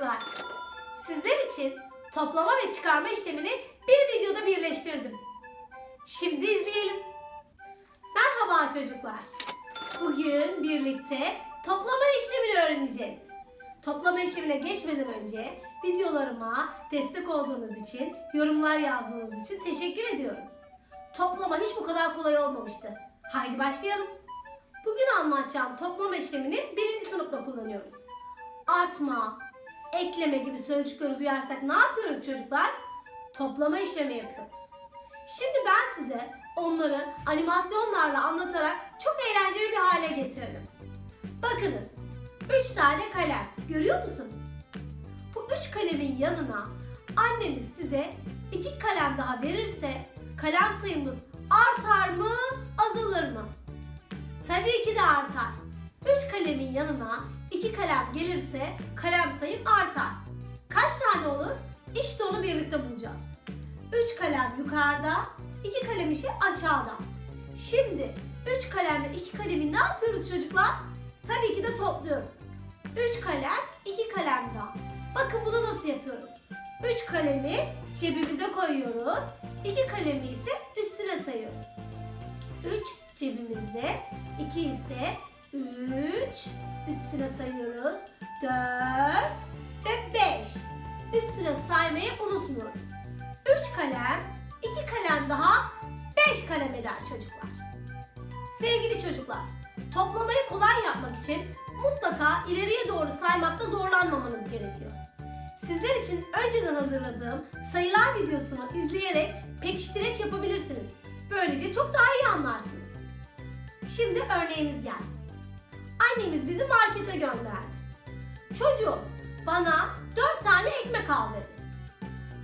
çocuklar. Sizler için toplama ve çıkarma işlemini bir videoda birleştirdim. Şimdi izleyelim. Merhaba çocuklar. Bugün birlikte toplama işlemini öğreneceğiz. Toplama işlemine geçmeden önce videolarıma destek olduğunuz için, yorumlar yazdığınız için teşekkür ediyorum. Toplama hiç bu kadar kolay olmamıştı. Haydi başlayalım. Bugün anlatacağım toplama işlemini birinci sınıfta kullanıyoruz. Artma, ekleme gibi sözcükleri duyarsak ne yapıyoruz çocuklar? Toplama işlemi yapıyoruz. Şimdi ben size onları animasyonlarla anlatarak çok eğlenceli bir hale getirdim. Bakınız, 3 tane kalem görüyor musunuz? Bu üç kalemin yanına anneniz size iki kalem daha verirse kalem sayımız artar mı, azalır mı? Tabii ki de artar. Üç kalemin yanına iki kalem gelirse kalem sayım artar. Kaç tane olur? İşte onu birlikte bulacağız. Üç kalem yukarıda, iki kalem işi aşağıda. Şimdi üç kalemle iki kalemi ne yapıyoruz çocuklar? Tabii ki de topluyoruz. Üç kalem, iki kalem daha. Bakın bunu nasıl yapıyoruz? Üç kalemi cebimize koyuyoruz. iki kalemi ise üstüne sayıyoruz. 3 cebimizde, 2 ise 3 üstüne sayıyoruz. 4 ve 5. Üstüne saymayı unutmuyoruz. 3 kalem, 2 kalem daha 5 kalem eder çocuklar. Sevgili çocuklar, toplamayı kolay yapmak için mutlaka ileriye doğru saymakta zorlanmamanız gerekiyor. Sizler için önceden hazırladığım sayılar videosunu izleyerek pekiştireç yapabilirsiniz. Böylece çok daha iyi anlarsınız. Şimdi örneğimiz gelsin. Annemiz bizi markete gönderdi. Çocuğum bana dört tane ekmek al dedi.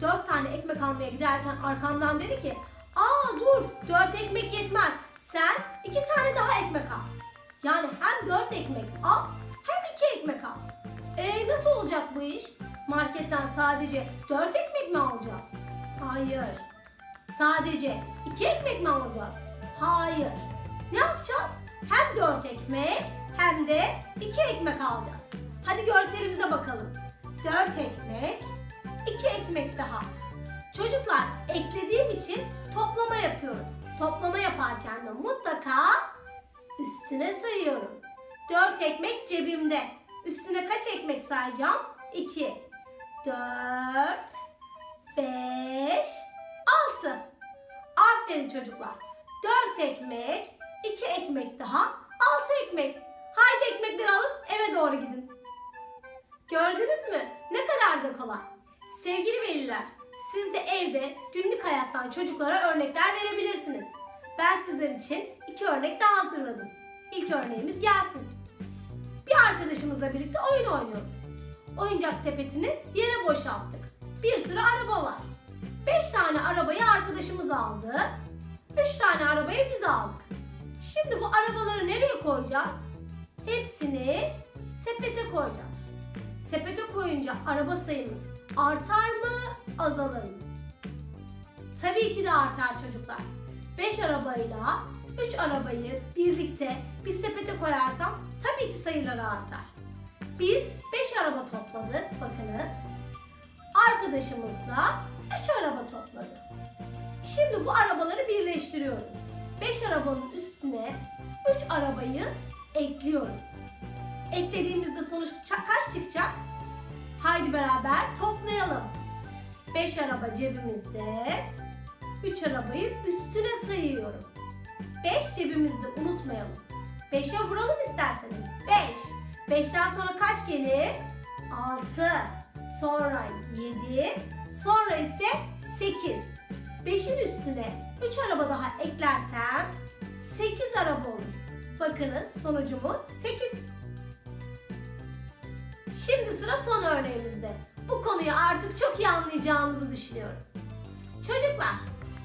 Dört tane ekmek almaya giderken arkamdan dedi ki Aa dur dört ekmek yetmez. Sen iki tane daha ekmek al. Yani hem dört ekmek al hem iki ekmek al. E nasıl olacak bu iş? Marketten sadece dört ekmek mi alacağız? Hayır. Sadece iki ekmek mi alacağız? Hayır. Ne yapacağız? Hem dört ekmek hem de iki ekmek alacağız. Hadi görselimize bakalım. Dört ekmek, iki ekmek daha. Çocuklar eklediğim için toplama yapıyorum. Toplama yaparken de mutlaka üstüne sayıyorum. Dört ekmek cebimde. Üstüne kaç ekmek sayacağım? İki. Dört. Beş. Altı. Aferin çocuklar. Dört ekmek, iki ekmek daha, altı ekmek. Haydi ekmekleri alın eve doğru gidin. Gördünüz mü? Ne kadar da kolay. Sevgili veliler, siz de evde günlük hayattan çocuklara örnekler verebilirsiniz. Ben sizler için iki örnek daha hazırladım. İlk örneğimiz gelsin. Bir arkadaşımızla birlikte oyun oynuyoruz. Oyuncak sepetini yere boşalttık. Bir sürü araba var. Beş tane arabayı arkadaşımız aldı. Üç tane arabayı biz aldık. Şimdi bu arabaları nereye koyacağız? Hepsini sepete koyacağız. Sepete koyunca araba sayımız artar mı, azalır mı? Tabii ki de artar çocuklar. 5 arabayla 3 arabayı birlikte bir sepete koyarsam tabii ki sayıları artar. Biz 5 araba topladık bakınız. Arkadaşımız da 3 araba topladı. Şimdi bu arabaları birleştiriyoruz. 5 arabanın üstüne 3 arabayı ekliyoruz. Eklediğimizde sonuç kaç çıkacak? Haydi beraber toplayalım. 5 araba cebimizde. 3 arabayı üstüne sayıyorum. 5 cebimizde unutmayalım. 5'e vuralım isterseniz. 5. 5'ten sonra kaç gelir? 6. Sonra 7. Sonra ise 8. 5'in üstüne 3 araba daha eklersem 8 araba olur. Bakınız sonucumuz 8. Şimdi sıra son örneğimizde. Bu konuyu artık çok iyi anlayacağınızı düşünüyorum. Çocuklar,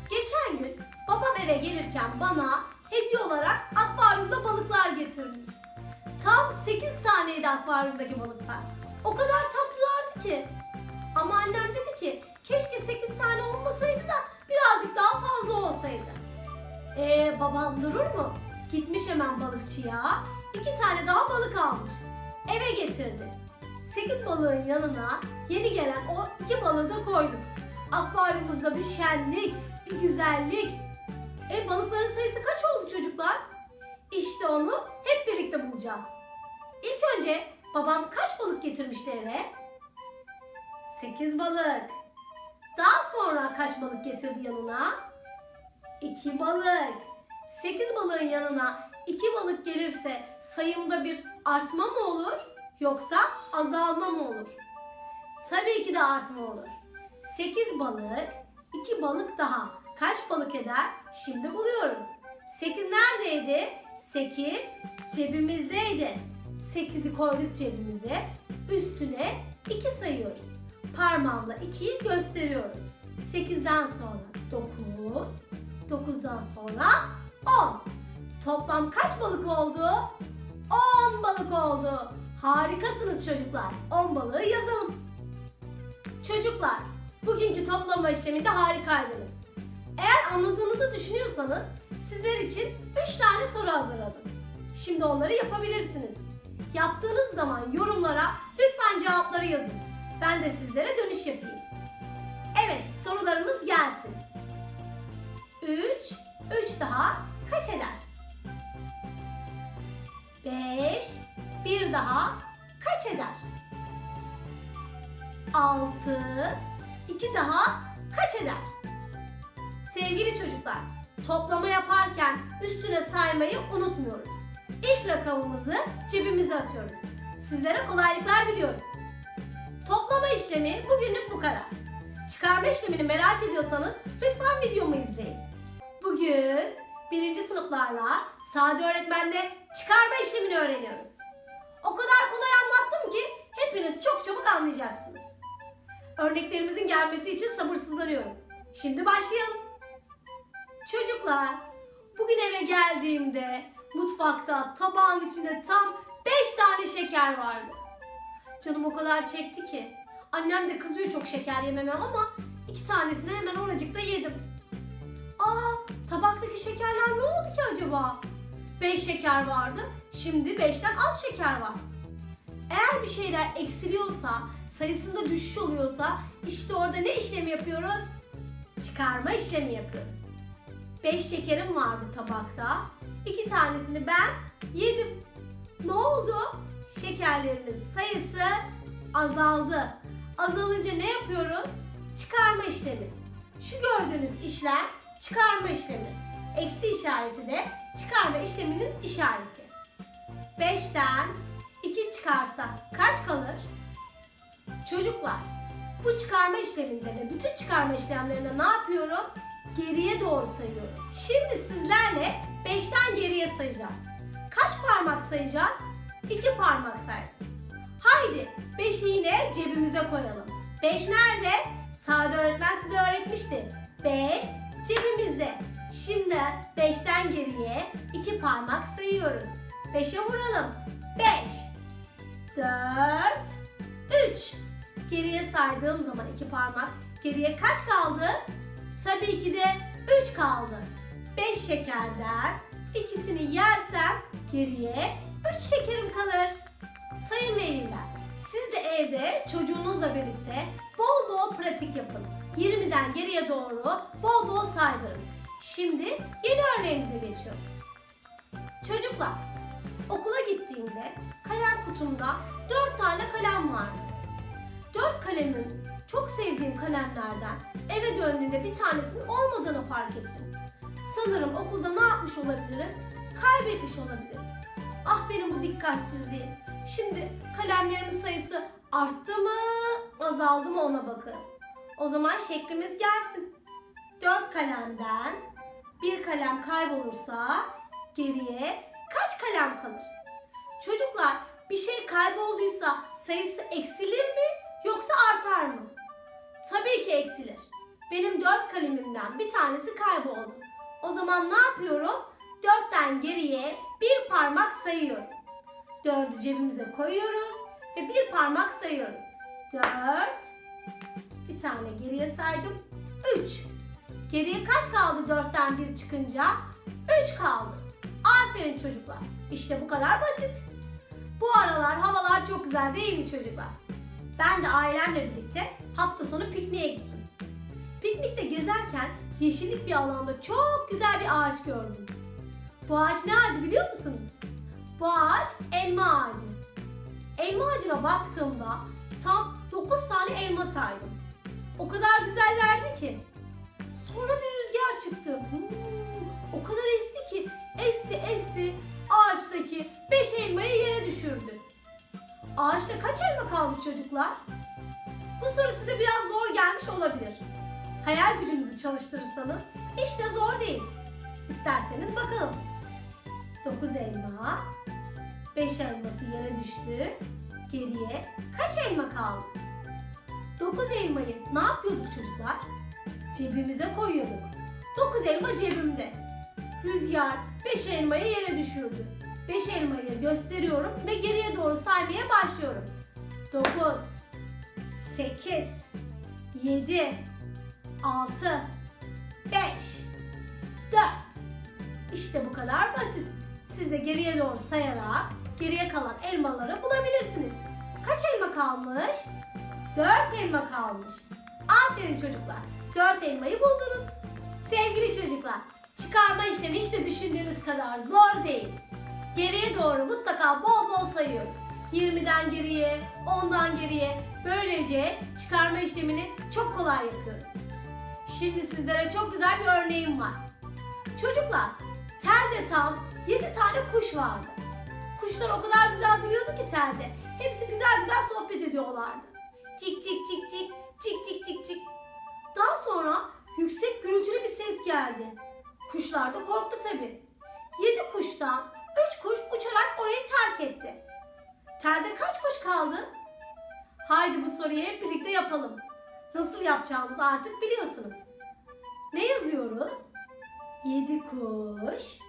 geçen gün babam eve gelirken bana hediye olarak akvaryumda balıklar getirmiş. Tam 8 taneydi akvaryumdaki balıklar. O kadar tatlılardı ki. Ama annem dedi ki keşke 8 tane olmasaydı da birazcık daha fazla olsaydı. Ee babam durur mu? Gitmiş hemen balıkçıya. iki tane daha balık almış. Eve getirdi. 8 balığın yanına yeni gelen o iki balığı da koyduk. Akvaryumumuzda bir şenlik, bir güzellik. E balıkların sayısı kaç oldu çocuklar? İşte onu hep birlikte bulacağız. İlk önce babam kaç balık getirmişti eve? 8 balık. Daha sonra kaç balık getirdi yanına? 2 balık. 8 balığın yanına 2 balık gelirse sayımda bir artma mı olur yoksa azalma mı olur? Tabii ki de artma olur. 8 balık, 2 balık daha. Kaç balık eder? Şimdi buluyoruz. 8 neredeydi? 8 cebimizdeydi. 8'i koyduk cebimize. Üstüne 2 sayıyoruz. Parmağımla 2'yi gösteriyorum. 8'den sonra 9, 9'dan sonra 10. Toplam kaç balık oldu? 10 balık oldu. Harikasınız çocuklar. 10 balığı yazalım. Çocuklar, bugünkü toplama işleminde harikaydınız. Eğer anladığınızı düşünüyorsanız sizler için 3 tane soru hazırladım. Şimdi onları yapabilirsiniz. Yaptığınız zaman yorumlara lütfen cevapları yazın. Ben de sizlere dönüş yapayım. Evet, sorularımız gelsin. 3, 3 daha kaç eder? 5, bir daha kaç eder? 6, 2 daha kaç eder? Sevgili çocuklar, toplama yaparken üstüne saymayı unutmuyoruz. İlk rakamımızı cebimize atıyoruz. Sizlere kolaylıklar diliyorum. Toplama işlemi bugünlük bu kadar. Çıkarma işlemini merak ediyorsanız lütfen videomu izleyin. Bugün birinci sınıflarla Sade öğretmende çıkarma işlemini öğreniyoruz. O kadar kolay anlattım ki hepiniz çok çabuk anlayacaksınız. Örneklerimizin gelmesi için sabırsızlanıyorum. Şimdi başlayalım. Çocuklar, bugün eve geldiğimde mutfakta tabağın içinde tam 5 tane şeker vardı. Canım o kadar çekti ki. Annem de kızıyor çok şeker yememe ama iki tanesini hemen oracıkta yedim. Aa, tabaktaki şekerler ne oldu ki acaba? 5 şeker vardı, şimdi 5'ten az şeker var. Eğer bir şeyler eksiliyorsa, sayısında düşüş oluyorsa işte orada ne işlemi yapıyoruz? Çıkarma işlemi yapıyoruz. 5 şekerim vardı tabakta. 2 tanesini ben yedim. Ne oldu? Şekerlerimin sayısı azaldı. Azalınca ne yapıyoruz? Çıkarma işlemi. Şu gördüğünüz işlem çıkarma işlemi. Eksi işareti de çıkarma işleminin işareti. 5'ten 2 çıkarsa kaç kalır? Çocuklar, bu çıkarma işleminde ve bütün çıkarma işlemlerinde ne yapıyorum? Geriye doğru sayıyorum. Şimdi sizlerle 5'ten geriye sayacağız. Kaç parmak sayacağız? 2 parmak sayacağız. Haydi 5'i yine cebimize koyalım. 5 nerede? Sade öğretmen size öğretmişti. 5 cebimizde. Şimdi 5'ten geriye 2 parmak sayıyoruz. 5'e vuralım. 5 4 3 Geriye saydığım zaman 2 parmak geriye kaç kaldı? Tabii ki de 3 kaldı. 5 şekerden ikisini yersem geriye 3 şekerim kalır. Sayın veliler, siz de evde çocuğunuzla birlikte bol bol pratik yapın. 20'den geriye doğru bol bol saydırın. Şimdi yeni örneğimize geçiyoruz. Çocuklar, okula gittiğimde kalem kutumda 4 tane kalem vardı. 4 kalemin çok sevdiğim kalemlerden eve döndüğümde bir tanesinin olmadığını fark ettim. Sanırım okulda ne yapmış olabilirim? Kaybetmiş olabilirim. Ah benim bu dikkatsizliğim. Şimdi kalemlerimin sayısı arttı mı, azaldı mı ona bakın. O zaman şeklimiz gelsin. 4 kalemden bir kalem kaybolursa geriye kaç kalem kalır? Çocuklar bir şey kaybolduysa sayısı eksilir mi yoksa artar mı? Tabii ki eksilir. Benim dört kalemimden bir tanesi kayboldu. O zaman ne yapıyorum? Dörtten geriye bir parmak sayıyorum. Dördü cebimize koyuyoruz ve bir parmak sayıyoruz. Dört. Bir tane geriye saydım. Üç. Geriye kaç kaldı dörtten bir çıkınca? Üç kaldı. Aferin çocuklar. İşte bu kadar basit. Bu aralar havalar çok güzel değil mi çocuklar? Ben de ailemle birlikte hafta sonu pikniğe gittim. Piknikte gezerken yeşillik bir alanda çok güzel bir ağaç gördüm. Bu ağaç ne ağacı biliyor musunuz? Bu ağaç elma ağacı. Elma ağacına baktığımda tam 9 tane elma saydım. O kadar güzellerdi ki. Sonra bir rüzgar çıktı. O kadar esti ki esti esti ağaçtaki 5 elmayı yere düşürdü. Ağaçta kaç elma kaldı çocuklar? Bu soru size biraz zor gelmiş olabilir. Hayal gücünüzü çalıştırırsanız hiç de zor değil. İsterseniz bakalım. 9 elma, 5 elması yere düştü. Geriye kaç elma kaldı? 9 elmayı ne yapıyorduk çocuklar? Cebimize koyuyorduk. 9 elma cebimde. Rüzgar 5 elmayı yere düşürdü. 5 elmayı gösteriyorum ve geriye doğru saymaya başlıyorum. 9 8 7 6 5 4 İşte bu kadar basit. Siz de geriye doğru sayarak geriye kalan elmaları bulabilirsiniz. Kaç elma kalmış? 4 elma kalmış. Aferin çocuklar. 4 elmayı buldunuz. Sevgili çocuklar, çıkarma işlemi hiç de düşündüğünüz kadar zor değil. Geriye doğru mutlaka bol bol sayıyoruz. 20'den geriye, 10'dan geriye. Böylece çıkarma işlemini çok kolay yapıyoruz. Şimdi sizlere çok güzel bir örneğim var. Çocuklar, telde tam 7 tane kuş vardı. Kuşlar o kadar güzel duruyordu ki telde. Hepsi güzel güzel sohbet ediyorlardı. Cik cik cik cik, cik cik cik cik. Daha sonra yüksek gürültülü bir ses geldi. Kuşlar da korktu tabii. Yedi kuştan üç kuş uçarak orayı terk etti. Telde kaç kuş kaldı? Haydi bu soruyu hep birlikte yapalım. Nasıl yapacağımızı artık biliyorsunuz. Ne yazıyoruz? Yedi kuş.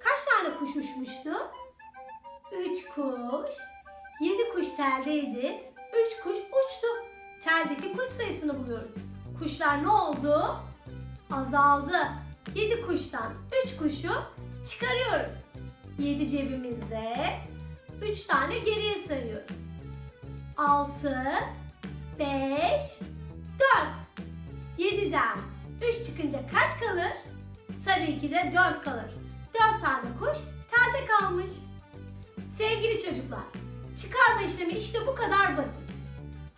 Kaç tane kuş uçmuştu? Üç kuş. Yedi kuş teldeydi. Üç kuş uçtu. Teldeki kuş sayısını buluyoruz. Kuşlar ne oldu? Azaldı. Yedi kuştan üç kuşu çıkarıyoruz. Yedi cebimizde. Üç tane geriye sayıyoruz. Altı, beş, dört. Yediden üç çıkınca kaç kalır? Tabii ki de dört kalır. Dört tane kuş telde kalmış. Sevgili çocuklar, çıkarma işlemi işte bu kadar basit.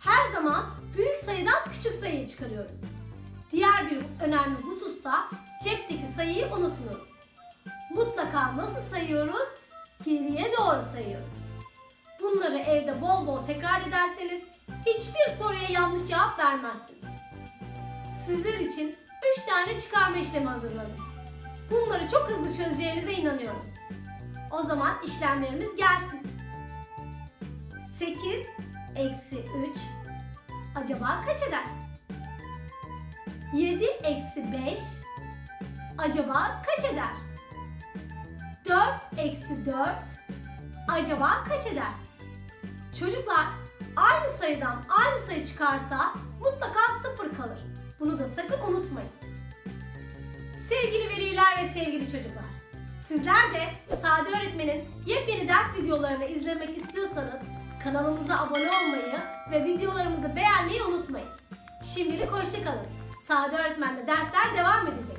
Her zaman büyük sayıdan küçük sayıyı çıkarıyoruz. Diğer bir önemli husus da cepteki sayıyı unutmuyoruz. Mutlaka nasıl sayıyoruz? Geriye doğru sayıyoruz. Bunları evde bol bol tekrar ederseniz hiçbir soruya yanlış cevap vermezsiniz. Sizler için 3 tane çıkarma işlemi hazırladım. Bunları çok hızlı çözeceğinize inanıyorum. O zaman işlemlerimiz gelsin. 8 eksi 3 acaba kaç eder? 7 eksi 5 acaba kaç eder? 4 eksi 4 acaba kaç eder? Çocuklar aynı sayıdan aynı sayı çıkarsa mutlaka sıfır kalır. Bunu da sakın unutmayın. Sevgili veliler ve sevgili çocuklar, sizler de Sade Öğretmen'in yepyeni ders videolarını izlemek istiyorsanız kanalımıza abone olmayı ve videolarımızı beğenmeyi unutmayın. Şimdilik hoşçakalın. Sade Öğretmen'de dersler devam edecek.